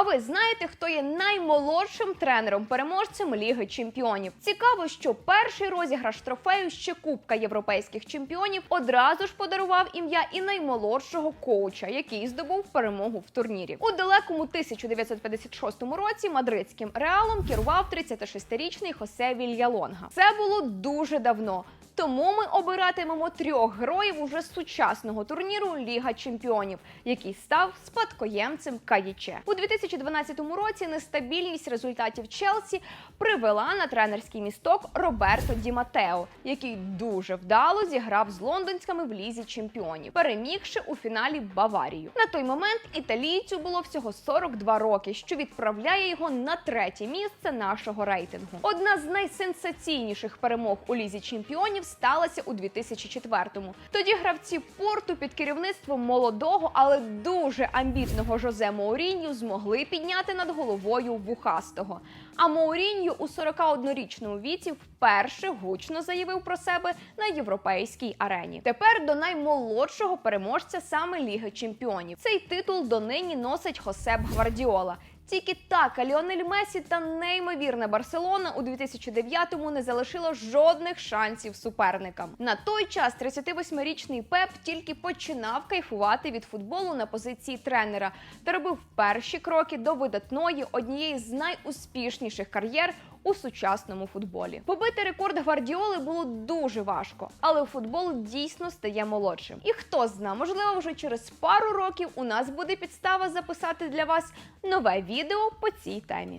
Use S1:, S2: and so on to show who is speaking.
S1: А ви знаєте, хто є наймолодшим тренером переможцем Ліги Чемпіонів? Цікаво, що перший розіграш трофею ще Кубка європейських чемпіонів одразу ж подарував ім'я і наймолодшого коуча, який здобув перемогу в турнірі. У далекому 1956 році мадридським реалом керував 36-річний Хосе Вільялонга. Це було дуже давно. Тому ми обиратимемо трьох героїв уже сучасного турніру Ліга Чемпіонів, який став спадкоємцем Каїче. У 2012 році нестабільність результатів Челсі привела на тренерський місток Роберто Ді Матео, який дуже вдало зіграв з лондонськими в лізі чемпіонів, перемігши у фіналі Баварію. На той момент італійцю було всього 42 роки, що відправляє його на третє місце нашого рейтингу. Одна з найсенсаційніших перемог у лізі чемпіонів сталася у 2004-му. Тоді гравці порту під керівництвом молодого, але дуже амбітного Жозе Моурінью змогли підняти над головою вухастого. А Моурінью у 41-річному віці вперше гучно заявив про себе на європейській арені. Тепер до наймолодшого переможця саме Ліги Чемпіонів. Цей титул донині носить Хосеп Гвардіола. Тільки так Ліонель Месі та неймовірна Барселона у 2009-му не залишила жодних шансів суперникам. На той час 38-річний Пеп тільки починав кайфувати від футболу на позиції тренера та робив перші кроки до видатної однієї з найуспішніших кар'єр у сучасному футболі. Побити рекорд Гвардіоли було дуже важко, але футбол дійсно стає молодшим. І хто зна, можливо, вже через пару років у нас буде підстава записати для вас нове відео по цій темі.